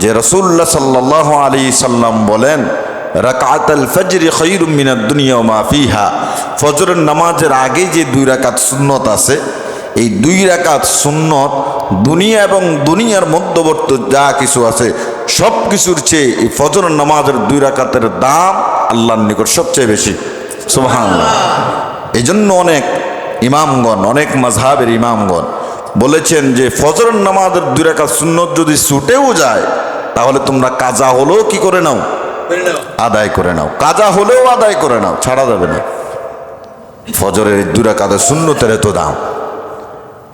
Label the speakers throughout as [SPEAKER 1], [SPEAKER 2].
[SPEAKER 1] যে রসুল্লাহ সাল্লাহ আলী সাল্লাম বলেন রাকাত আল ফজর খৈরুম মিনাদ দুনিয়া মাফিহা ফজরের নামাজের আগে যে দুই রাকাত সুন্নত আছে, এই দুই রাকাত সুন্নত দুনিয়া এবং দুনিয়ার মধ্যবর্তী যা কিছু আছে সব কিছুর চেয়ে এই ফজরের নামাজের দুই রাকাতের দাম আল্লাহর নিকট সবচেয়ে বেশি। সুবহান এই জন্য অনেক ইমামগণ, অনেক মাঝহাবের ইমামগণ বলেছেন যে ফজরের নামাজের দুই রাকাত সুন্নত যদি ছুটেও যায়, তাহলে তোমরা কাজা হলেও কি করে নাও? আদায় করে নাও। কাজা হলেও আদায় করে নাও, ছাড়া যাবে না। ফজরের দুই রাকাতের সুন্নতের এত দাম।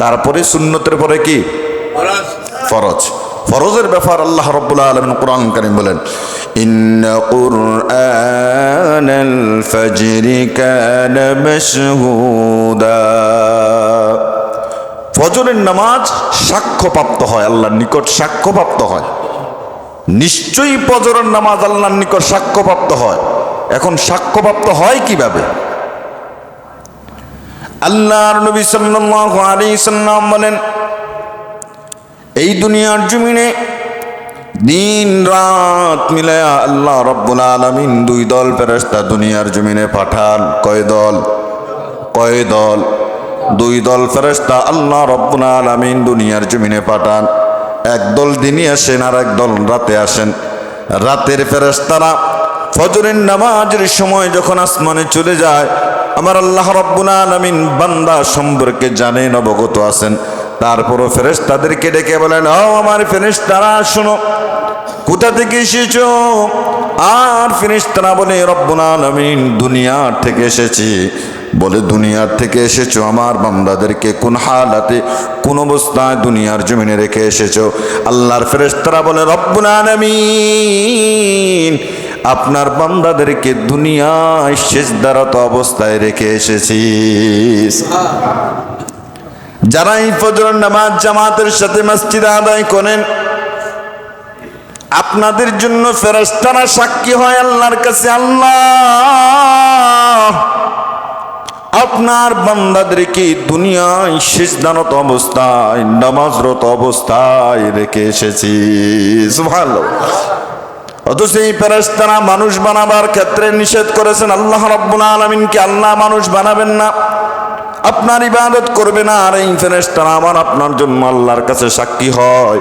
[SPEAKER 1] তারপরে সুন্নতের পরে কি? ফরজ। ফরজের ব্যাপার আল্লাহ রব্বুল আলমিন কোরআন করিম বলেন ফজরি কানা মাশহুদা। ফজরের নামাজ সাক্ষ্যপ্রাপ্ত হয়, আল্লাহর নিকট সাক্ষ্যপ্রাপ্ত হয়। নিশ্চয়ই ফজরের নামাজ আল্লাহর নিকট সাক্ষ্যপ্রাপ্ত হয়। এখন সাক্ষ্যপ্রাপ্ত হয় কীভাবে? আল্লাহর নবী সাল্লাল্লাহু আলাইহি সাল্লাম বলেন, এই দুনিয়ার জমিনে দিন রাত মিলায়া আল্লাহ রব্বুল আলামিন দুই দল ফেরেশতা দুনিয়ার জমিনে পাঠান। কয় দল? কয় দল? দুই দল ফেরেশতা আল্লাহ রব্বুল আলামিন দুনিয়ার জমিনে পাঠান। এক দল দিনই আসেন আর এক দল রাতে আসেন। রাতের ফেরেশতারা ফজরের নামাজের সময় যখন আসমানে চলে যায়, আমার আল্লাহ রব্বুল আলামিন বান্দা সম্পর্কে জানেন, অবগত আছেন। তারপরও ফেরেস তাদেরকে ডেকে বলেন, ও আমার ফেরেশতারা, শোনো, কোথা থেকে এসেছ? আর ফেরেশতারা বলে, রব্বুল আলামিন দুনিয়ার থেকে এসেছি। বলে, দুনিয়ার থেকে এসেছ আমার বান্দাদেরকে, কোন হালাতে, কোন অবস্থায় দুনিয়ার জমিনে রেখে এসেছ? আল্লাহর ফেরেশতারা বলে, রব্বুল আপনার বান্দাদেরকে দুনিয়ায় শেষ দ্বারত অবস্থায় রেখে এসেছি। যারা এই ফজর নামাজ জামাতের সাথে মসজিদ আদায় করেন, আপনাদের জন্য ফেরেস্তারা সাক্ষী হয় আল্লাহর কাছে, আল্লাহ আপনার বান্দাদেরকে দুনিয়ায় শেষ দানত অবস্থায়, নামাজরত অবস্থায় রেখে এসেছি? ভালো অথচ এই ফেরেশতারা মানুষ বানাবার ক্ষেত্রে নিষেধ করেছেন, আল্লাহ রব্বুল আলমিনকে আল্লাহ মানুষ বানাবেন না? আপনার ইবাদত করবে না, আর এই ফেরেশতারা আমার আপনার জন্য আল্লাহর কাছে সাক্ষী হয়।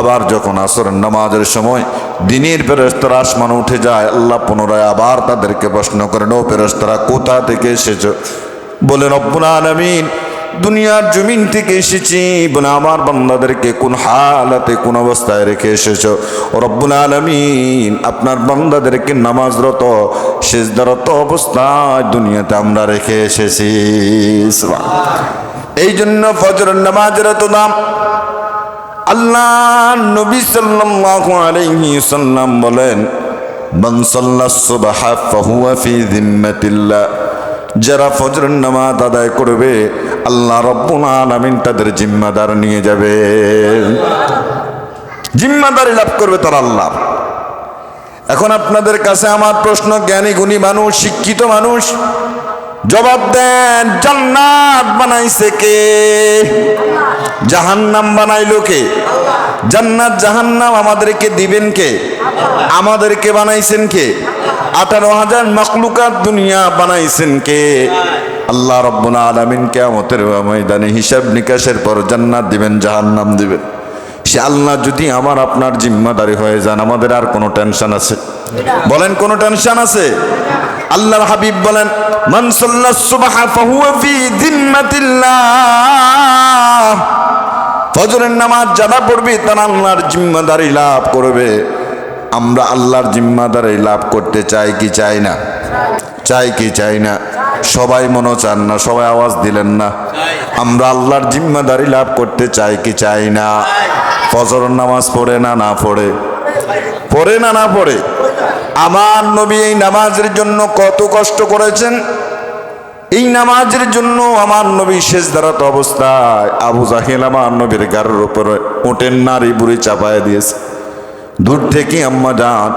[SPEAKER 1] আবার যখন আসরের নামাজের সময় দিনের ফেরেশতারা আসমান উঠে যায়, আল্লাহ পুনরায় আবার তাদেরকে প্রশ্ন করেন, ও ফেরেশতারা, কোথা থেকে এসেছ? বলে, রব্বুল আলামিন, দুনিয়ার জমিন থেকে এসেছি। বলে, আমার বান্দাদেরকে কোন হালাতে, কোন অবস্থায় রেখে এসেছ? রব্বুল আলমিন, আপনার বান্দাদেরকে নামাজরত শেষদারত অবস্থায় দুনিয়াতে আমরা রেখে এসেছি। এই জন্য ফজরের নামাজের এত দাম। আল্লাহ নবী সাল্লাল্লাহু আলাইহি সাল্লাম বলেন সাল্লাস সুবহা ফাহুয়া ফি যিম্মাতিল্লাহ। যারা ফজরের নামাজ আদায় করবে, আল্লাহ রব্বুল আলামিন তাদের জিম্মাদার নিয়ে যাবে। জিম্মাদারি লাভ করবে তার আল্লাহ। এখন আপনাদের কাছে আমার প্রশ্ন, জ্ঞানী, গুণী মানুষ, শিক্ষিত মানুষ, জবাব দেন, জান্নাত বানাইছে কে? জাহান্নাম বানাইলো কে? জান্নাত জাহান্নাম আমাদেরকে দিবেন কে? আমাদেরকে বানাইছেন কে? আঠারো হাজার মখলুকাত দুনিয়া বানাইছেন কে? আল্লাহ রব্বুল আলমিন কেমতের ময়দানে হিসাব নিকাশের পর জান্নাত দিবেন, জাহান্নাম দিবেন। সে আল্লাহ যদি আমার আপনার জিম্মাদারি হয়ে যান, আমাদের আর কোনো টেনশন আছে? বলেন, কোনো টেনশন আছে? আল্লাহর হাবিব বলেন, মান যিম্মাতিল্লাহ ফজরের নামাজ যারা পড়বে, তারা আল্লাহর জিম্মাদারি লাভ করবে। আমরা আল্লাহর জিম্মাদারি লাভ করতে চাই কি চাই না? চাই কি চাই না? সবাই মনে চান না, সবাই আওয়াজ দিলেন না। আমরা আল্লাহর জিম্মাদারি লাভ করতে চাই কি চাই না? ফজর নামাজ পড়ে না না পড়ে? পড়ে না না পড়ে? আমার নবী এই নামাজের জন্য কত কষ্ট করেছেন? এই নামাজের জন্য আমার নবী শেষ দাঁড়াত অবস্থায় আবু জাহেল আমার নবীর গাড়ির উপরে ওটের নারী বুড়ি চাপায় দিয়েছে। দূর থেকে আম্মা যান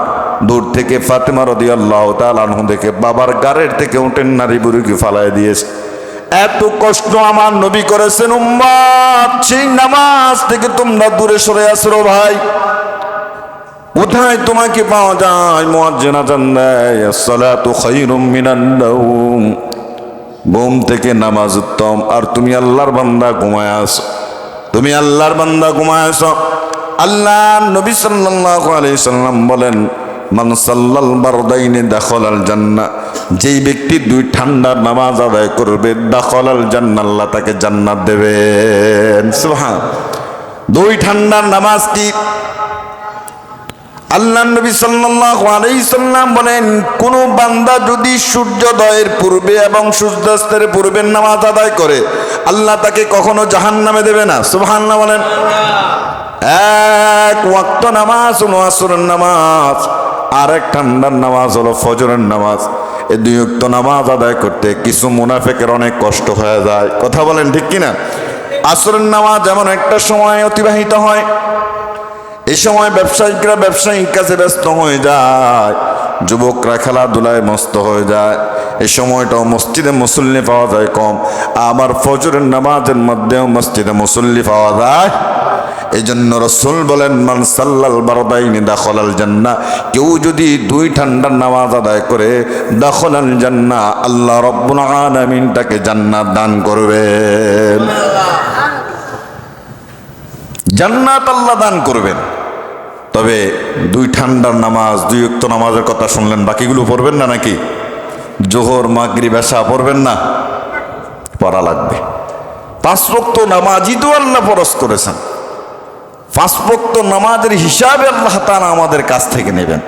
[SPEAKER 1] দূর থেকে ফাতেমা রদি আল্লাহ তালু দেখে বাবার গাড়ের থেকে উঠেন, নারী বুড়িকে ফালায় দিয়েছে। এত কষ্ট আমার নবী করেছেন নামাজ থেকে তোমরা দূরে সরে আসো ভাই। কোথায় তোমাকে পাওয়া যায়? থেকে নামাজ উত্তম। আর তুমি আল্লাহর বান্দা ঘুমায় আছো। তুমি আল্লাহর বান্দা ঘুমায় আছো। আল্লাহ নবী সাল্লাল্লাহু আলাইহি সাল্লাম বলেন, মান সাল্লাল বারদাইনি দাখালাল জান্নাহ যেই ব্যক্তি দুই ঠান্ডার নামাজ আদায় করবে, দাখালাল জান্নাহ আল্লাহ তাকে জান্নাত দেবেন। সুবহান। দুই ঠান্ডার নামাজ কি? আল্লাহ নবী সাল্লাল্লাহু আলাইহি সাল্লাম বলেন, কোন বান্দা যদি সূর্যোদয়ের পূর্বে এবং সূর্যাস্তের পূর্বে নামাজ আদায় করে, আল্লাহ তাকে কখনো জাহান্নামে দেবে না? সুবহানাল্লাহ বলেন। এক ওয়াক্ত নামাজ হলো আসরের নামাজ আর এক ঠান্ডার নামাজ হলো ফজরের নামাজ। এই দুই উক্ত নামাজ আদায় করতে কিছু মুনাফেকের অনেক কষ্ট হয়ে যায়। কথা বলেন ঠিক কিনা? আসরের নামাজ এমন একটা সময় অতিবাহিত হয়। এই সময় ব্যবসায়িকরা ব্যবসায়িক কাজে ব্যস্ত হয়ে যায়। যুবকরা খেলাধুলায় মস্ত হয়ে যায়। এই সময়টাও মসজিদে মুসল্লি পাওয়া যায় কম। আবার ফজরের নামাজের মধ্যেও মসজিদে মুসল্লি পাওয়া যায় এই জন্য রসুল বলেন, মান সাল্লাল বারদাইনি দাখলাল জান্না কেউ যদি দুই ঠান্ডার নামাজ আদায় করে, দাখলাল জান্না আল্লাহ রব্বুল আলামিন তাকে জান্নাত দান করবেন। জান্নাত আল্লাহ দান করবেন। তবে দুই ঠান্ডার নামাজ, দুই উক্ত নামাজের কথা শুনলেন, বাকিগুলো পড়বেন না নাকি? জোহর মাগরি বেশা পড়বেন না? পড়া লাগবে। পাঁচ বক্ত নামাজই তো আল্লাহ ফরজ করেছেন। পাঁচ বক্ত নামাজের হিসাবে আল্লাহ তারা আমাদের কাছ থেকে নেবেন।